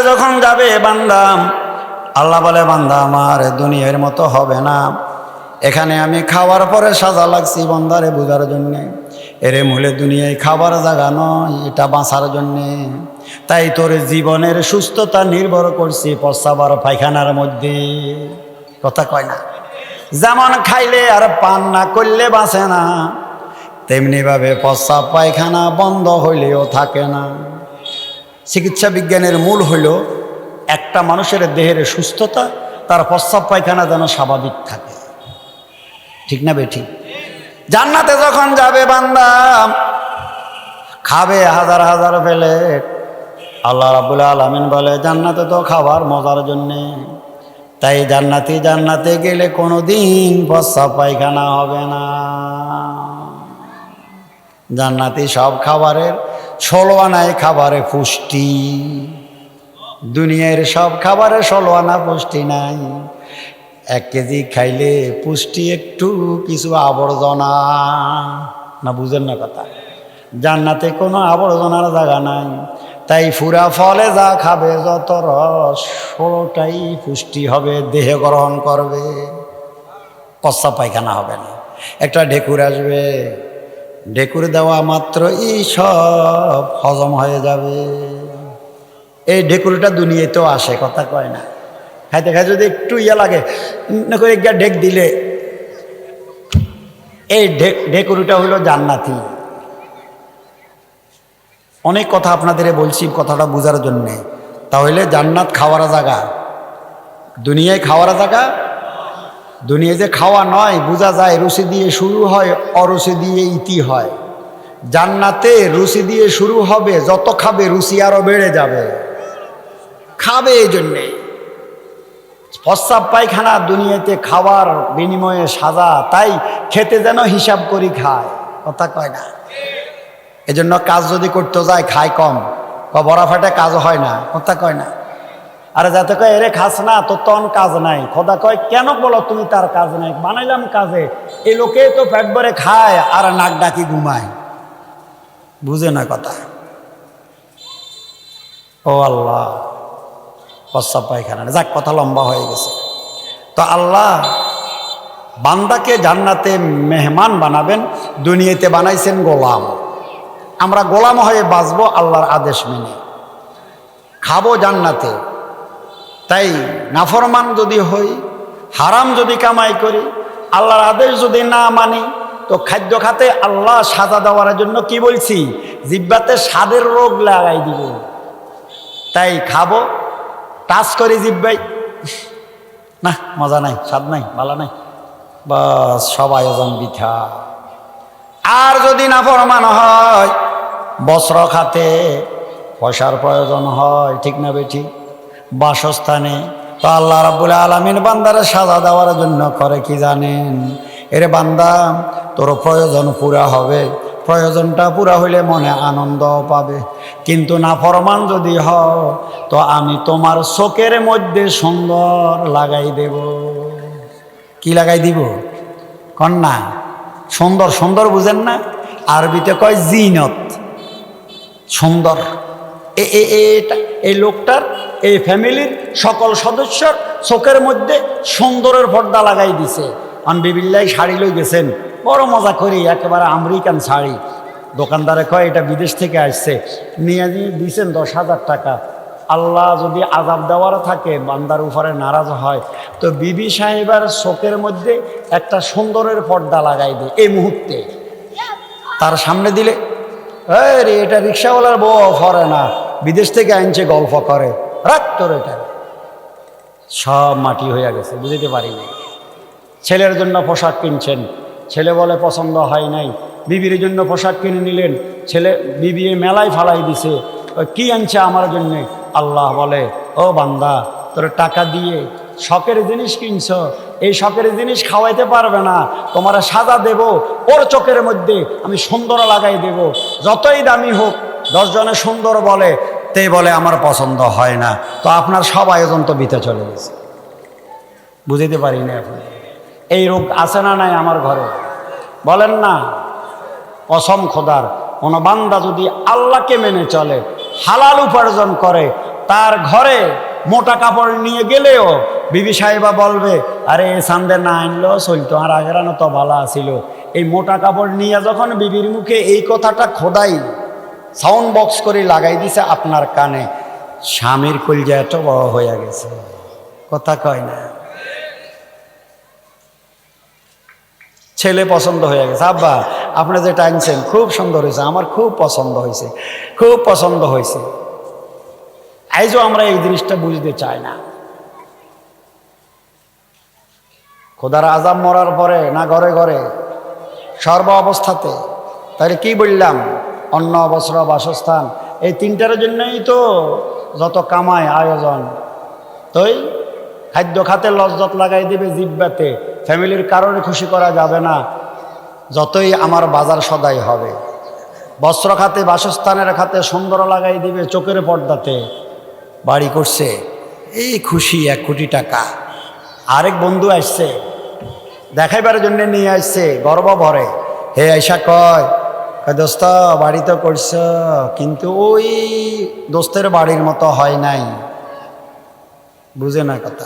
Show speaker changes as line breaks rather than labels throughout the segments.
জান্নাতে যখন যাবে বান্দা আল্লাহ বলে, বান্দা, আমার দুনিয়ার মতো হবে না। এখানে আমি খাওয়ার পরে সাজা লাগছি বন্দারে বোঝার জন্যে। এরে মূলে দুনিয়ায় খাবার জাগা নয়, এটা বাঁচার জন্যে। তাই তোর জীবনের সুস্থতা নির্ভর করছি প্রস্রাবার পায়খানার মধ্যে। কথা কয় না। যেমন খাইলে আর পান না করলে বাঁচে না, তেমনিভাবে প্রস্রাব পায়খানা বন্ধ হইলেও থাকে না। চিকিৎসা বিজ্ঞানের মূল হইল একটা মানুষের দেহের সুস্থতা, তার প্রস্রাব পায়খানা যেন স্বাভাবিক থাকে। ঠিক না বেঠিক জান্নাতে যখন যাবে বান্দা, খাবে হাজার হাজার প্লেট। আল্লাহ রাবুল আলমিন বলে, জান্নাতে তো খাবার মজার জন্যে। তাই জান্নাতি জান্নাতে গেলে কোনো দিন প্রস্রাব পায়খানা হবে না। জান্নাতি সব খাবারের ষোলো আনায় খাবারে পুষ্টি। দুনিয়ার সব খাবারে ষোলো আনা পুষ্টি নাই। এক কেজি খাইলে পুষ্টি একটু কিছু আবর্জনা। না, বুঝেন না কথা। জান্নাতে কোনো আবর্জনার জায়গা নাই। তাই ফুরা ফলে যা খাবে, যত রস, ষোলোটাই পুষ্টি হবে, দেহে গ্রহণ করবে। পশ্চা পায়খানা হবে না। একটা ঢেকুর আসবে। ঢেকুর দেওয়া মাত্র এই সব হজম হয়ে যাবে। এই ঢেকুরটা দুনিয়াতেও আসে, কথা কয় না। খাইতে খাই যদি একটু ইয়ে লাগে না করে গিয়া ঢেক দিলে। এই ঢেক, ঢেকুরটা হলো জান্নাতি। অনেক কথা আপনাদের বলছি কথাটা বোঝার জন্যে। তাহলে জান্নাত খাওয়ার জায়গা, দুনিয়ায় খাওয়ার জায়গা দুনিয়া যে খাওয়া নয়, বোঝা যায় রুচি দিয়ে শুরু হয়, অরুচি দিয়ে ইতি হয়। জান্নাতে রুচি দিয়ে শুরু হবে, যত খাবে রুচি আরও বেড়ে যাবে। খাবে এই জন্যে। প্রস্রাব পায়খানা দুনিয়াতে খাওয়ার বিনিময়ে সাজা, তাই খেতে যেন হিসাব করি খায়। কথা কয় না। এজন্য কাজ যদি করতে যায়, খায় কম। বা বড়া ফাটে কাজ হয় না। কথা কয় না। আরে যাতে কয়, এরে খাস না, তোর তখন কাজ নাই। খোদা কয়, কেন বলো তুমি তার কাজ নাই? বানাইলাম কাজে। এই লোকে তো পেট ভরে খায় আর নাক ডাকি ঘুমায়। বুঝে না কথা? ও আল্লাহ প্রস্রাব পায়খানা যাক, কথা লম্বা হয়ে গেছে। তো আল্লাহ বান্দাকে জান্নাতে মেহমান বানাবেন, দুনিয়াতে বানাইছেন গোলাম। আমরা গোলাম হয়ে বাঁচবো আল্লাহর আদেশ মেনে। খাব জান্নাতে। তাই নাফরমান যদি হই, হারাম যদি কামাই করি, আল্লাহর আদেশ যদি না মানি, তো খাদ্য খাতে আল্লাহ সাজা দেওয়ার জন্য কি বলছি? জিব্বাতে স্বাদের রোগ লাগাই দিব। তাই খাব, টাচ করে জিব্বাই না, মজা নাই, স্বাদ নাই ভালো নাই। বাস সব আয়োজন বিথা। আর যদি না ফরমান হয়, বস্ত্র খাতে পয়সার প্রয়োজন হয়, ঠিক না বেঠি বাসস্থানে। তো আল্লাহ রাবুল আলমিন বান্দারে সাজা দেওয়ার জন্য করে কি জানেন? এরে বান্দা, তোর প্রয়োজন পুরা হবে। প্রয়োজনটা পুরা হইলে মনে আনন্দ পাবে। কিন্তু না ফরমান যদি হও, তো আমি তোমার চোখের মধ্যে সুন্দর লাগাই দেব। কি লাগাই দিব? কন্যা সুন্দর সুন্দর বুঝেন না? আরবিতে কয় জিনত। সুন্দর। এ, এটা, এই লোকটার এই ফ্যামিলির সকল সদস্যর চোখের মধ্যে সুন্দরের পর্দা লাগাই দিছে। আনবিবিল্লাই শাড়ি লই গেছেন। বড় মজা করি, একেবারে আমেরিকান শাড়ি। দোকানদারে কয়, এটা বিদেশ থেকে আসছে। নিয়ে দিয়েছেন দশ হাজার টাকা। আল্লাহ যদি আজাব দেওয়ার থাকে, বান্দার উপরে নারাজ হয়, তো বিবি সাহেবের চোখের মধ্যে একটা সুন্দরের পর্দা লাগাই দেয় এই মুহূর্তে। তার সামনে দিলে রে, এটা রিক্সাওয়ালার বউ, ফরে না। বিদেশ থেকে আনছে, গল্প করে। রাখ তোর এটা। সব মাটি হয়ে গেছে বুঝতে পারিনি ছেলের জন্য পোশাক কিনছেন, ছেলে বলে পছন্দ হয় নাই। বিবির জন্য পোশাক কিনে নিলেন, ছেলে বিবি মেলায় ফালাই দিছে। কি আনছে আমার জন্য? আল্লাহ বলে, ও বান্দা, তোর টাকা দিয়ে শখের জিনিস কিনছ। এই শখের জিনিস খাওয়াইতে পারবে না। তোমার সাজা দেব, ওর চোখের মধ্যে আমি সুন্দর লাগাই দেব। যতই দামি হোক, দশজনে সুন্দর বলে তে বলে আমার পছন্দ হয় না। তো আপনার সব আয়োজন তো বিতে চলে গেছে। বুঝিতে পারি না আপনি এই রোগ আছে না নাই আমার ঘরে? বলেন না। অসম খোদার, কোনো বান্দা যদি আল্লাহকে মেনে চলে, হালাল উপার্জন করে, তার ঘরে মোটা কাপড় নিয়ে গেলেও বিবি সাহেবা বলবে, আরে, এ সান্দে না আনলো চলতো, আর আগেরানো তো ভালো আছিল। এই মোটা কাপড় নিয়ে যখন বিবির মুখে এই কথাটা খোদাই সাউন্ড বক্স করে লাগাই দিছে, আপনার কানে স্বামীর কলজা এত বড় হয়ে গেছে। কথা কয় না। ছেলে পছন্দ হয়ে গেছে। আব্বা, আপনি যেটা আনছেন খুব সুন্দর হয়েছে। আমার খুব পছন্দ হয়েছে। খুব পছন্দ হয়েছে। আইজও আমরা এই জিনিসটা বুঝতে চাই না। খোদার আজাম মরার পরে না ঘরে ঘরে সর্ব অবস্থাতে? তাহলে কি বললাম? অন্ন, বস্ত্র, বাসস্থান, এই তিনটার জন্যই তো যত কামায়, আয়োজন। তই খাদ্য খাতে লজ্জত লাগাই দিবে জিব্বাতে। ফ্যামিলির কারণে খুশি করা যাবে না। যতই আমার বাজার সদাই হবে। বস্ত্র খাতে, বাসস্থানের খাতে সুন্দর লাগাই দিবে চোখের পর্দাতে। বাড়ি করছে, এই খুশি এক কোটি টাকা। আরেক বন্ধু আসছে, দেখাইবার জন্য নিয়ে আসছে, গর্ব ভরে। হে আইসা কয় দোস্ত, বাড়ি তো করছ, কিন্তু ওই দোস্তের বাড়ির মতো হয় নাই। বুঝে না কথা।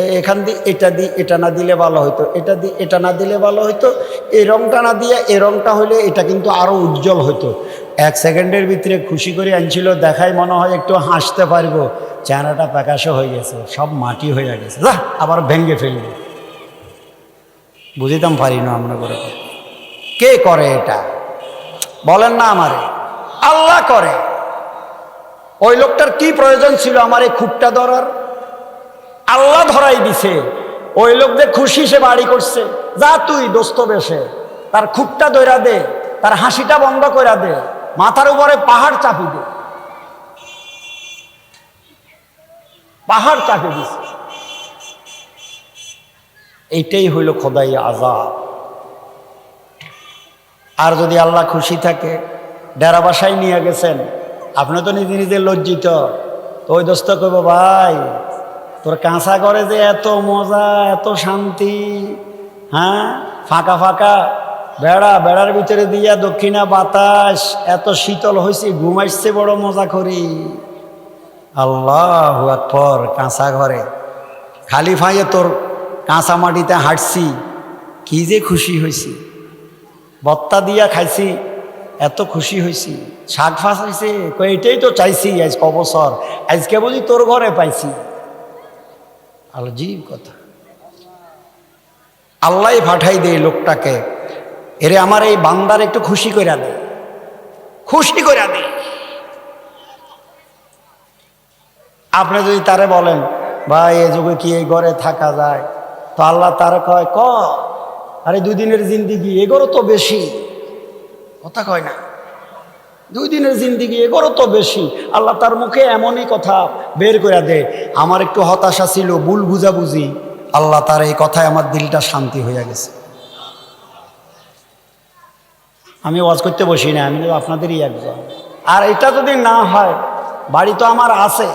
এ- এখান দিয়ে এটা দিয়ে এটা না দিলে ভালো হইতো, এটা দিয়ে এটা না দিলে ভালো হইতো এই রংটা না দিয়ে এই রংটা হইলে এটা কিন্তু আরও উজ্জ্বল হতো এক সেকেন্ডের ভিতরে খুশি করে আনছিল দেখাই মনে হয় একটু হাসতে পারব। চেহারাটা প্যাকাশে হয়ে গেছে, সব মাটি হয়ে গেছে। যা, আবার ভেঙ্গে ফেলবে। বুঝিতাম পারি না আমরা করে। কে করে এটা? বলেন না আমারে। আল্লাহ করে। ওই লোকটার কি প্রয়োজন ছিল আমার এই খুবটা ধরার? আল্লাহ ধরাই দিছে। ওই লোক লোকদের খুশি সে বাড়ি করছে। যা তুই দোস্ত বেশে, তার খুঁটটা দৈরা দে, তার হাসিটা বন্ধ করে দে, মাথার উপরে পাহাড় চাপি দে। পাহাড় চাপি দিছে। এইটাই হইল খোদাই আজাব আর যদি আল্লাহ খুশি থাকে, ডেরা বাসায় নিয়ে গেছেন, আপনি তো নিজে নিজে লজ্জিত। তো ওই দোস্ত করব ভাই, তোর কাঁচা করে যে এত মজা, এত শান্তি হ্যাঁ? ফাঁকা ফাঁকা, বেড়া, বেড়ার ভিতরে দিয়া দক্ষিণা বাতাস, এত শীতল হয়েছে ঘুমাইছে বড় মজা করি। আল্লাহ পর কাঁচা ঘরে। খালি ফাইয়ে তোর কাঁচা মাটিতে হাঁটছি, কি যে খুশি হয়েছি বত্তা দিয়া খাইছি, এত খুশি হয়েছি শাক ফাঁস হয়েছে এটাই তো চাইছি আজ ক বছর আজকে বুঝি তোর ঘরে পাইছি। আলো জীব কথা। আল্লাহ পাঠাই দে লোকটাকে, এরে আমার এই বান্দার একটু খুশি করে দে। খুশি করে দে। আপনি যদি তারে বলেন, ভাই, এ যুগে কি এই ঘরে থাকা যায়? তো আল্লাহ তারে কয়, ক? আরে দুই দিনের জিন্দিগি, এগোরও তো বেশি। কথা কয় না। দুই দিনের জিন্দিগি, এগোরও তো বেশি। আল্লাহ তার মুখে এমনই কথা বের করে দে। আমার একটু হতাশা ছিল, ভুল বুঝাবুঝি। আল্লাহ তার এই কথায় আমার দিলটা শান্তি হয়ে গেছে। আমি ওয়াজ করতে বসি না, আমি আপনাদেরই একজন। আর এটা যদি না হয়, বাড়ি তো আমার আছে।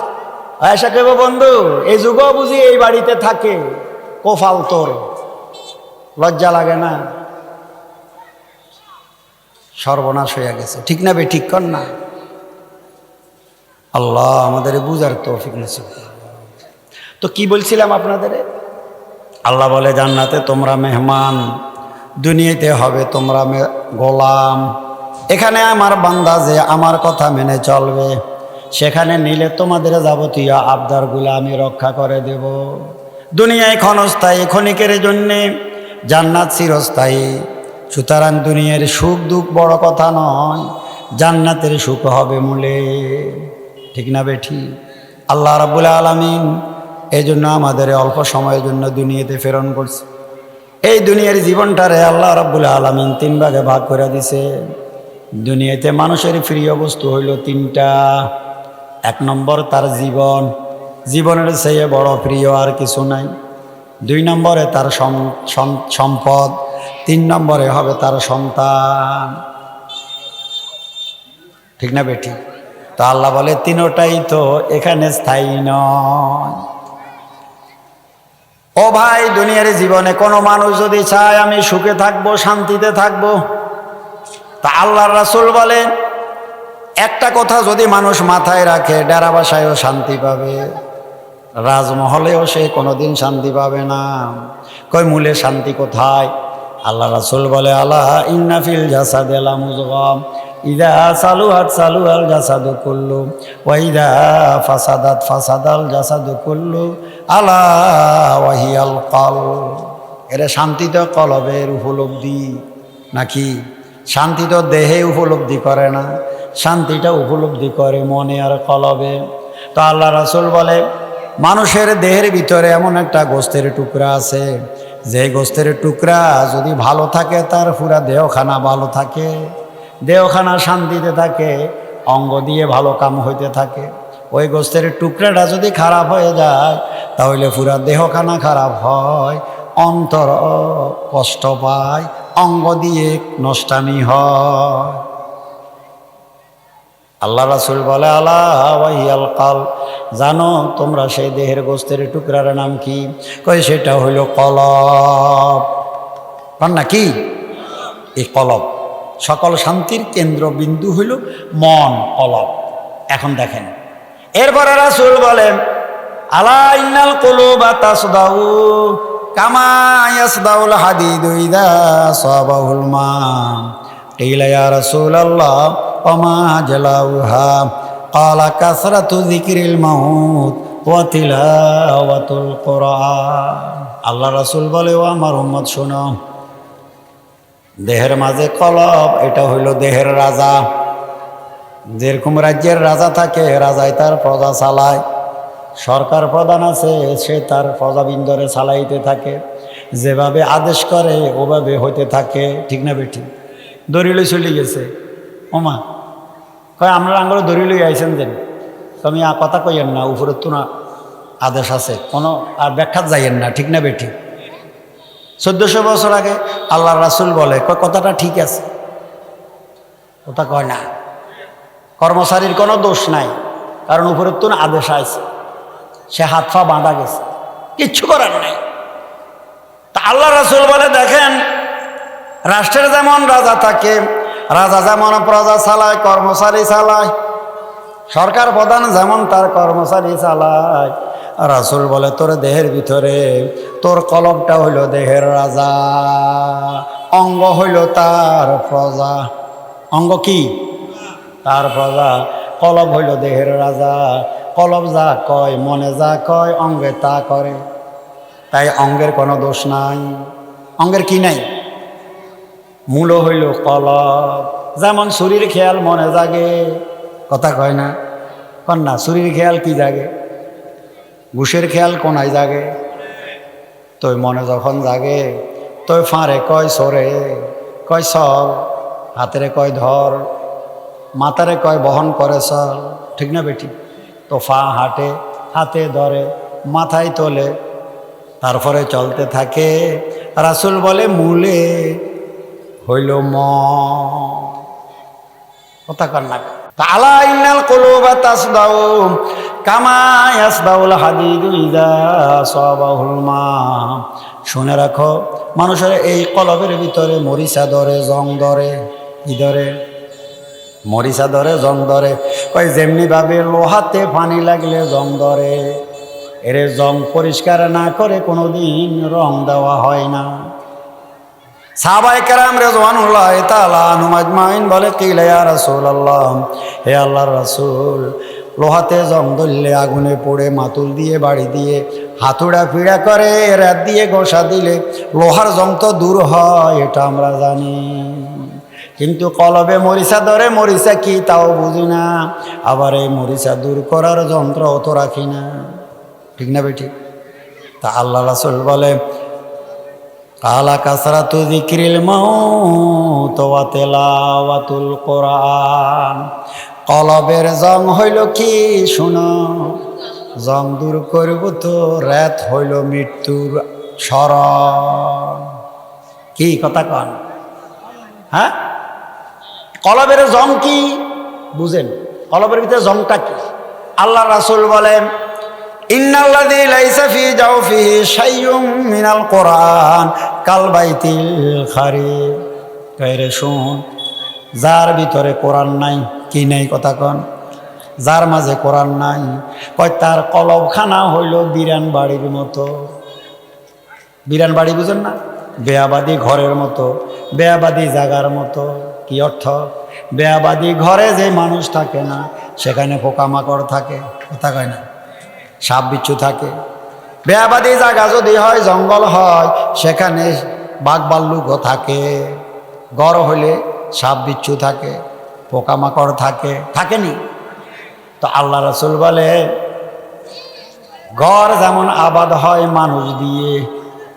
এসে কেব বন্ধু, এই যুগও বুঝি এই বাড়িতে থাকে। কোফাল তোর। লজ্জা লাগে না? সর্বনাশ হয়ে গেছে। ঠিক না বে, ঠিক কর না? আল্লাহ আমাদের বুঝার তৌফিক নসিব। তো কি বলছিলাম আপনাদের? আল্লাহ বলে, জান্নাতে তোমরা মেহমান, দুনিয়াতে হবে তোমরা গোলাম। এখানে আমার বান্দা যে আমার কথা মেনে চলবে, সেখানে নিলে তোমাদের যাবতীয় আবদারগুলো আমি রক্ষা করে দেব। দুনিয়ায় ক্ষণস্থায়ী ক্ষণিকের জন্যে জান্নাত চিরস্থায়ী। সুতরাং দুনিয়ার সুখ দুঃখ বড় কথা নয়, জান্নাতের সুখ হবে মূলে। ঠিক না বেঠি? আল্লাহ রাবুল আলমিন এই জন্য আমাদের অল্প সময়ের জন্য দুনিয়াতে প্রেরণ করছে। এই দুনিয়ার জীবনটারে আল্লাহ রাব্বুল আলমিন তিন ভাগে ভাগ করে দিছে। দুনিয়াতে মানুষের প্রিয় বস্তু হইল তিনটা। এক নম্বর তার জীবন। জীবনের চেয়ে বড় প্রিয় আর কিছু নাই। দুই নম্বরে তার সম- সম- সম্পদ, তিন নম্বরে হবে তার সন্তান। ঠিক না বেটি? তো আল্লাহ বলে, তিনোটাই তো এখানে স্থায়ী নয়। ও ভাই, দুনিয়ার জীবনে কোনো মানুষ যদি চায় আমি সুখে থাকব, শান্তিতে থাকব, তা আল্লাহর রাসুল বলে একটা কথা যদি মানুষ মাথায় রাখে, ডেরা বাসায়ও শান্তি পাবে। রাজমহলেও সে কোনোদিন শান্তি পাবে না। কই মূলে শান্তি কোথায়? আল্লাহ রাসুল বলে আল্লাহ ইন্নাফিল জাসাদ মুজগম। ইদা সালুহাত সালুহাল জাসাদু কুল্লু ওয়াইদা ফাসাদাত ফাসাদাল জাসাদু কুল্লু, আলা ওয়াহিয়াল কল। এটা শান্তি তো কলবের উপলব্ধি নাকি? শান্তি তো দেহে উপলব্ধি করে না। শান্তিটা উপলব্ধি করে মনে আর কলবে। তো আল্লাহ রাসুল বলে মানুষের দেহের ভিতরে এমন একটা গোস্তের টুকরা আছে। যে গোস্তের টুকরা যদি ভালো থাকে, তার পুরা দেহখানা ভালো থাকে। দেহখানা শান্তিতে থাকে, অঙ্গ দিয়ে ভালো কাম হইতে থাকে। ওই গোস্তের টুকরাটা যদি খারাপ হয়ে যায়, তাহলে পুরা দেহখানা খারাপ হয়, অন্তর কষ্ট পায়, অঙ্গ দিয়ে নষ্টামি হয়। আল্লাহ রাসুল বলে আল্লাহ কাল জানো তোমরা সেই দেহের গোস্তের টুকরার নাম কি? কই সেটা হইল কলব। কন না কি? এই কলব। সকল শান্তির কেন্দ্রবিন্দু হইল মন, কলব। এখন দেখেন। এরপরে রাসুল বলেন আলা ইন্নাল কুলুবা তাসদাউ কামা ইয়াসদাউল হাদিদু ইদা সাবাহুল মা। قيل يا رسول الله وما جلاؤها قال كثرة ذكر الموت وتلاوة القرآن আল্লাহ রাসূল বলে ও আমার উম্মত শোনো দেহের মাঝে কলব এটা হইল দেহের রাজা যেরকম রাজ্যের রাজা থাকে রাজাই তার প্রজা চালায় সরকার প্রধান আছে সে তার প্রজাবিন্দরে চালাইতে থাকে যেভাবে আদেশ করে ওভাবে হইতে থাকে ঠিক না বেঠিক দড়িলই চলে গেছে। ওমা, কয় আমরা আঙ্গুলো দড়িলই আইছেন যেন। তুমি আ, কথা কইয়েন না উপরে তো না আদেশ আছে। কোনো আর ব্যাখ্যাত যাইয়েন না, ঠিক না বেঠি চোদ্দশো বছর আগে আল্লাহ রাসুল বলে, কয়, কথাটা ঠিক আছে। কথা কয়, না কর্মচারীর কোনো দোষ নাই কারণ উপরের তো আদেশ আছে। সে হাত পা বাঁধা গেছে। কিচ্ছু করার নাই। তা আল্লাহ রাসুল বলে, দেখেন রাষ্ট্রের যেমন রাজা থাকে, রাজা যেমন প্রজা চালায়, কর্মচারী চালায়, সরকার প্রধান যেমন তার কর্মচারী চালায়। রাসুল বলে, তোর দেহের ভিতরে, তোর কলবটা হইল দেহের রাজা, অঙ্গ হইল তার প্রজা। অঙ্গ কি? তার প্রজা। কলব হইল দেহের রাজা। কলব যা কয়, মনে যা কয়, অঙ্গে তা করে। তাই অঙ্গের কোনো দোষ নাই। অঙ্গের কি নাই? মূল হইল কলব। যেমন শরীর খেয়াল মনে জাগে, কথা কয় না। কন্যা, শরীর খেয়াল কি জাগে? ঘুষের খেয়াল কোনায় জাগে? তোই মনে যখন জাগে, তোই ফাঁড়ে কয় সরে, কয় সব হাতেরে কয় ধর, মাথারে কয় বহন করে চল ঠিক না বেটি? তো ফা হাঁটে, হাতে ধরে, মাথায় তোলে, তারপরে চলতে থাকে। রাসুল বলে, মূলে হইল ম। কথা না। শুনে রাখো, মানুষের এই কলবের ভিতরে মরিচা ধরে, জং ধরে, কি ধরে? মরিচা ধরে, জং ধরে। কয় যেমনি ভাবে লোহাতে পানি লাগলে জং ধরে, এর জং পরিষ্কার না করে কোনোদিন রং দেওয়া হয় না। বলে রাসূলুল্লাহ, হে আল্লাহর রাসূল, লোহাতে জং ধরলে আগুনে পড়ে মাতুল দিয়ে বাড়ি দিয়ে হাতুড়া পিড়া করে, রাত দিয়ে গোসা দিলে লোহার জং তো দূর হয়, এটা আমরা জানি। কিন্তু কলবে মরিচা ধরে, মরিচা কি তাও বুঝি না। আবার এই মরিচা দূর করার যন্ত্র অত রাখি না। ঠিক না বেটি তা আল্লাহ রাসূল বলে কালা কাসরাতু যিকরিল মাউত ওয়া তিলাওয়াতুল কোরআন। কলবের জং হইল কি শুনো? জং দূর করব তো, রাত হইল মৃত্যুর স্মরণ। কি কথা কন? হ্যাঁ? কলবের জং কি? বুঝেন। কলবের ভিতরে জংটা কি? আল্লাহ রাসুল বলেন ইন্নাল্লাযী লাইসা ফি জাওফিহি শাইউম মিনাল কোরআন কাল বাইতিল কইরে শুন, যার ভিতরে কোরআন নাই, কি নাই কথা কন? যার মাঝে কোরআন নাই, কয় তার কলবখানা হইল বিরান বাড়ির মতো। বিরান বাড়ি বুঝেন না? বেয়াবাদী ঘরের মতো, বেয়াবাদী জাগার মতো, কি অর্থ? বেয়াবাদী ঘরে যে মানুষ থাকে না, সেখানে পোকামাকড় থাকে, কথা কয় না? সাপ বিচ্ছু থাকে। বেয়াবাদী জায়গা যদি হয়, জঙ্গল হয়, সেখানে বাঘ বাল্লুকও থাকে। গড় হলে সাপ বিচ্ছু থাকে, পোকামাকড় থাকে, থাকেনি? তো আল্লাহ রসুল বলে ঘর যেমন আবাদ হয় মানুষ দিয়ে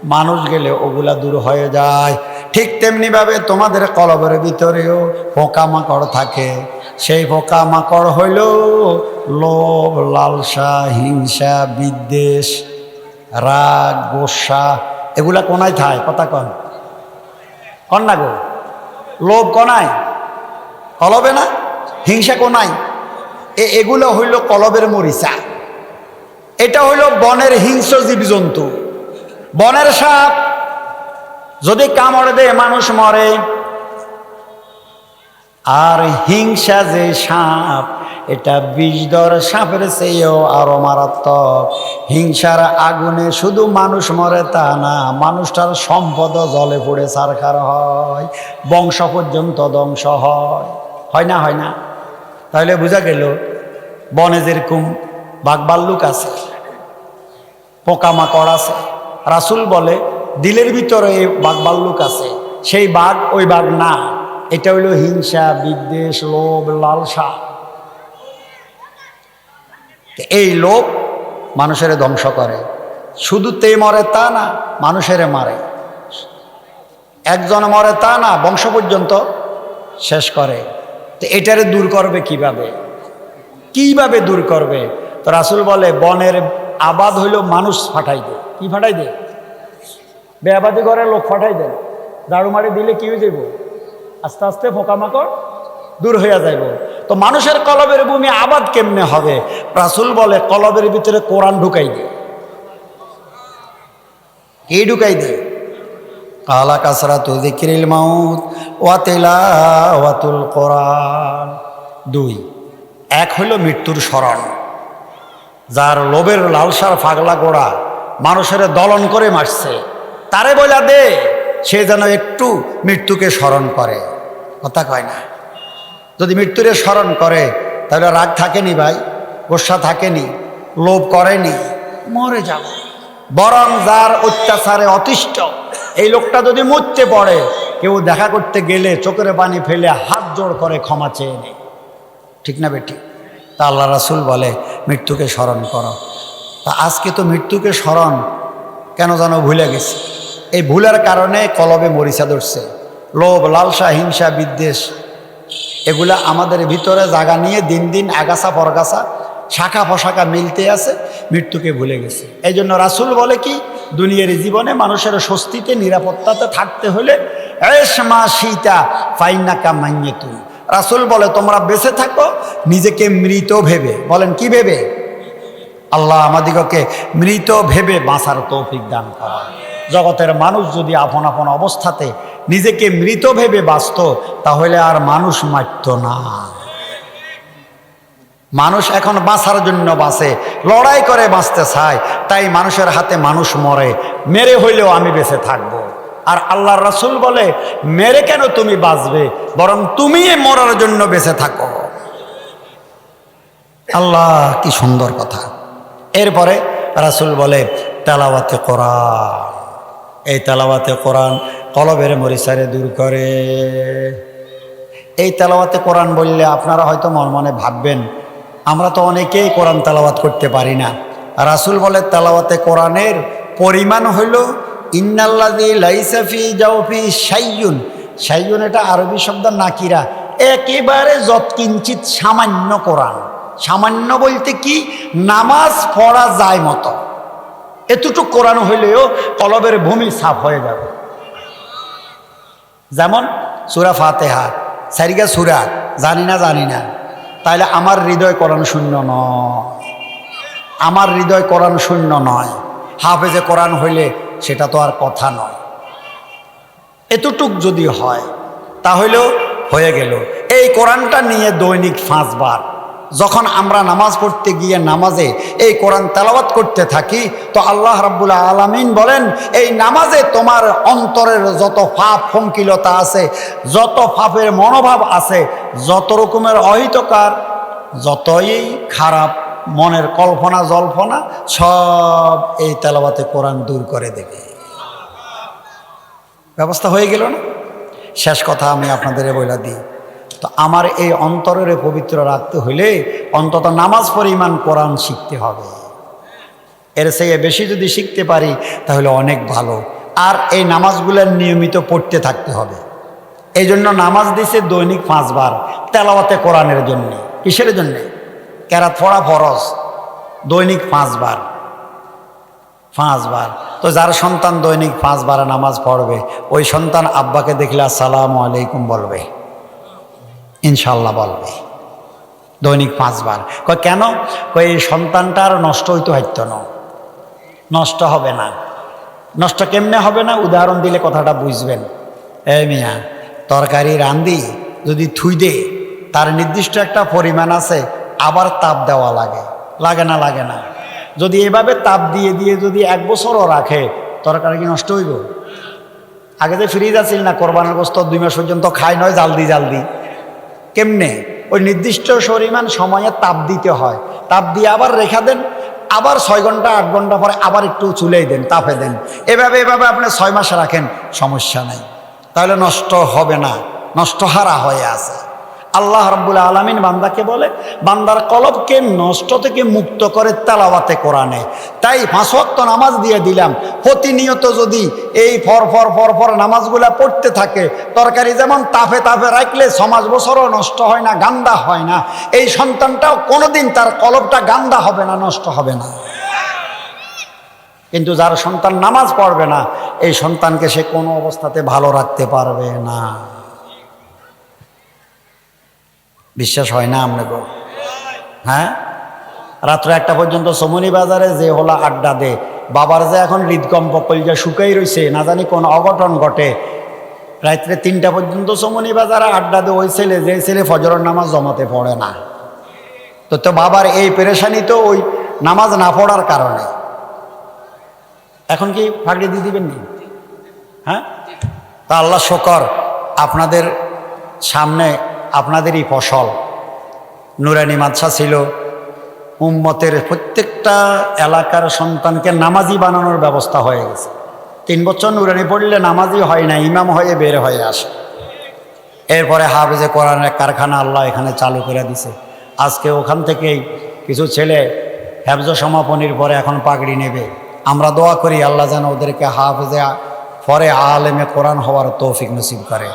মানুষ গেলে ওগুলা দূর হয়ে যায়। ঠিক তেমনিভাবে তোমাদের কলবের ভিতরেও পোকামাকড় থাকে। সেই পোকামাকড় হইল লোভ, লালসা, হিংসা, বিদ্বেষ, রাগ, গোসা। এগুলা কোনায় থায়? কথা কন। কন না গো? লোভ কনায়? কলবে না? হিংসা কোনায়? এ, এগুলো হইল কলবের মরিচা। এটা হইল বনের হিংস্র জীবজন্তু। বনের সাপ যদি কামড় দেয়, মানুষ মরে। আর হিংসা যে সাপ, এটা বিষধর সাপের চেয়েও আরও মারাত্মক। হিংসার আগুনে শুধু মানুষ মরে তা না, মানুষটার সম্পদ জলে পড়ে সারখার হয়। বংশ পর্যন্ত ধ্বংস হয়। হয় না হয় না? তাহলে বোঝা গেল, বনে যেরকম বাঘবাল্লুক আছে, পোকামাকড় আছে রাসুল বলে, দিলের ভিতরে এই বাঘবাল্লুক আছে, সেই বাঘ ওই বাঘ না। এটা হইল হিংসা, বিদ্বেষ, লোভ, লালসা। এই লোভ মানুষের ধ্বংস করে। শুধু তে মরে তা না, মানুষের মারে। একজন মরে তা না, বংশ পর্যন্ত শেষ করে। তো এটারে দূর করবে কীভাবে? কীভাবে দূর করবে? তো রাসুল বলে, বনের আবাদ হইল মানুষ ফাটাই দে কি ফাটাই দে বেআবাদি ঘরে লোক ফাটাই দেন ঝাড়ু মারি দিলে কি হয়ে যাইব? আস্তে আস্তে পোকামাকড় দূর হইয়া যাইব। তো মানুষের কলবের ভূমি আবাদ কেমনে হবে? রাসুল বলে, কলবের ভিতরে কোরআন ঢুকাই দে। কি ঢুকাই দে? কালা কাসরা তু দিকিরিল মাউত ওয়াতিলা ওয়াতুল কোরআন। দুই, এক হইল মৃত্যুর স্মরণ। যার লোভের লালসার ফাগলা গোড়া মানুষের দলন করে মারছে, তারে বইলা দে, সে যেন একটু মৃত্যুকে স্মরণ করে। কথা কয় না। যদি মৃত্যুরে স্মরণ করে, তাহলে রাগ থাকেনি ভাই? গোসা থাকেনি? লোভ করেনি? মরে যাব বরং যার অত্যাচারে অতিষ্ঠ, এই লোকটা যদি মরতে পড়ে, কেউ দেখা করতে গেলে চোখের পানি ফেলে হাত জোড় করে ক্ষমা চেয়ে নেয়। ঠিক না বেটি? তা আল্লাহ রাসুল বলে, মৃত্যুকে স্মরণ করো। তা আজকে তো মৃত্যুকে স্মরণ কেন যেন ভুলে গেছি। এই ভুলের কারণে কলবে মরিচা ধরছে। লোভ, লালসা, হিংসা, বিদ্বেষ, এগুলা আমাদের ভিতরে জাগা নিয়ে দিন দিন আগাছা পরগাছা, শাখা পোশাখা মিলতে আছে, মৃত্যুকে ভুলে গেছে। এই জন্য রাসুল বলে কি, দুনিয়ার জীবনে মানুষের স্বস্তিতে, নিরাপত্তাতে থাকতে হলে এস মা সীতা, ফাইনাকা মাইয়ে তুই রাসুল বলে, তোমরা বেঁচে থাকো, নিজেকে মৃত ভেবে। বলেন, কি ভেবে? আল্লাহ আমাদিগকে মৃত ভেবে বাঁচার তৌফিক দান করা জগতের মানুষ যদি আপন আপন অবস্থাতে নিজেকে মৃত ভেবে বাঁচত, তাহলে আর মানুষ মারত না। মানুষ এখন বাঁচার জন্য বাঁচে, লড়াই করে বাঁচতে চায়, তাই মানুষের হাতে মানুষ মরে, মেরে হইলেও আমি বেঁচে থাকব। আর আল্লাহ রসুল বলে, মেরে কেন তুমি বাঁচবে? বরং তুমি মরার জন্য বেঁচে থাকো। আল্লাহ, কি সুন্দর কথা। এরপরে রাসুল বলে, তেলাওয়াতে কোরআন। এই তেলাওয়াতে কোরআন কলবের মরিচারে দূর করে। এই তেলাওয়াতে কোরআন বললে আপনারা হয়তো মন মনে ভাববেন, আমরা তো অনেকেই কোরআন তেলাওয়াত করতে পারি না। রাসুল বলে, তেলাওয়াতে কোরআনের পরিমাণ হইল ইন্নাল্লাদি লাইসাফি জাওফি সাইয়ুন সাইয়ুন এটা আরবি শব্দ নাকিরা। একেবারে যৎকিঞ্চিত সামান্য কোরআন। সামান্য বলতে কি, নামাজ পড়া যায় মতো। এতটুকু কোরআন হইলেও কলবের ভূমি সাফ হয়ে যাবে। যেমন সুরা ফাতেহা, সারিগা সুরা, জানি না জানি না। তাইলে আমার হৃদয় কোরআন শূন্য নয়। আমার হৃদয় কোরআন শূন্য নয়। হাফেজে কোরআন হইলে সেটা তো আর কথা নয়। এতটুক যদি হয়, তাহলেও হয়ে গেল। এই কোরআনটা নিয়ে দৈনিক পাঁচবার, যখন আমরা নামাজ পড়তে গিয়ে নামাজে এই কোরআন তেলাওয়াত করতে থাকি, তো আল্লাহ রাব্বুল আলামিন বলেন, এই নামাজে তোমার অন্তরের যত পাপ ফঙ্কিলতা আছে, যত পাপের মনোভাব আছে, যত রকমের অহিতকার, যতই খারাপ মনের কল্পনা, জল্পনা, সব এই তেলাওয়াতে কোরআন দূর করে দেবে। ব্যবস্থা হয়ে গেল না? শেষ কথা আমি আপনাদের বইলা দিই। তো আমার এই অন্তরের পবিত্র রাখতে হলে অন্তত নামাজ পরিমাণ কোরআন শিখতে হবে। এর চেয়ে বেশি যদি শিখতে পারি, তাহলে অনেক ভালো। আর এই নামাজগুলোর নিয়মিত পড়তে থাকতে হবে। এই জন্য নামাজ দিছে দৈনিক পাঁচবার, তেলাওয়াতে কোরআনের জন্যে। কিসের জন্যে? কেরাত পড়া ফরজ। দৈনিক পাঁচবার। পাঁচবার। তো যার সন্তান দৈনিক পাঁচবার নামাজ পড়বে, ওই সন্তান আব্বাকে দেখলে আসসালামু আলাইকুম বলবে। ইনশাল্লাহ বলবে। দৈনিক পাঁচবার। কয়, কেন? কয়, এই সন্তানটা আর নষ্ট হইতে হইতো না। নষ্ট হবে না। নষ্ট কেমনে হবে না? উদাহরণ দিলে কথাটা বুঝবেন। এ মিয়া, তরকারি রান্ধি, যদি থুই দে, তার নির্দিষ্ট একটা পরিমাণ আছে আবার তাপ দেওয়া লাগে। লাগে না লাগে না। যদি এভাবে তাপ দিয়ে দিয়ে যদি এক বছরও রাখে, তরকারি কি নষ্ট হইব? আগে যে ফ্রিজ আছিল না, কোরবানের গোস্ত দুই মাস পর্যন্ত খায়, নয় জালদি জালদি কেমনে? ওই নির্দিষ্ট পরিমাণ সময়ে তাপ দিতে হয়। তাপ দিয়ে আবার রেখা দেন, আবার ছয় ঘণ্টা, আট ঘণ্টা পরে আবার একটু চুলেই দেন, তাপে দেন। এভাবে এভাবে আপনি ছয় মাস রাখেন, সমস্যা নেই। তাহলে নষ্ট হবে না, নষ্ট হারা হয়ে আছে। আল্লাহ রব্বুল আলমিন বান্দাকে বলে, বান্দার কলবকে নষ্ট থেকে মুক্ত করে তেলাওয়াতে কোরআনে। তাই পাঁচওয়াক্ত নামাজ দিয়ে দিলাম। প্রতিনিয়ত যদি এই ফর ফর ফর ফর নামাজগুলা পড়তে থাকে, তরকারি যেমন তাফে তাফে রাখলে সমাজ বছরও নষ্ট হয় না, গান্দা হয় না। এই সন্তানটাও কোনোদিন তার কলবটা গান্দা হবে না, নষ্ট হবে না। কিন্তু যার সন্তান নামাজ পড়বে না, এই সন্তানকে সে কোনো অবস্থাতে ভালো রাখতে পারবে না। বিশ্বাস হয় না আপনাকে হ্যাঁ? রাত্র একটা পর্যন্ত সমনি বাজারে যে হলা আড্ডা দে, বাবার যে এখন হৃদকম্প কলিজা শুকাই রয়েছে না জানি কোন অঘটন ঘটে। রাত্রে তিনটা পর্যন্ত সমনি বাজারে আড্ডা দে, ওই ছেলে, যে ছেলে ফজরের নামাজ জমাতে পড়ে না। তো তো বাবার এই পেরেশানি তো ওই নামাজ না পড়ার কারণে। এখন কি ফাঁকড়ি দিয়ে দিবেন নি? হ্যাঁ? তা আল্লাহ শকর, আপনাদের সামনে আপনাদেরই ফসল। নুরানি মাদ্রাসা ছিল। উম্মতের প্রত্যেকটা এলাকার সন্তানকে নামাজি বানানোর ব্যবস্থা হয়ে গেছে। তিন বছর নুরানি পড়লে নামাজি হয় না, ইমাম হয়ে বের হয়ে আসে। এরপরে হাফেজে কোরআনের কারখানা আল্লাহ এখানে চালু করে দিছে। আজকে ওখান থেকেই কিছু ছেলে হ্যাবজ সমাপনীর পরে এখন পাগড়ি নেবে। আমরা দোয়া করি আল্লাহ যেন ওদেরকে হাফেজে পরে আলেমে কোরআন হওয়ার তৌফিক নসিব করে।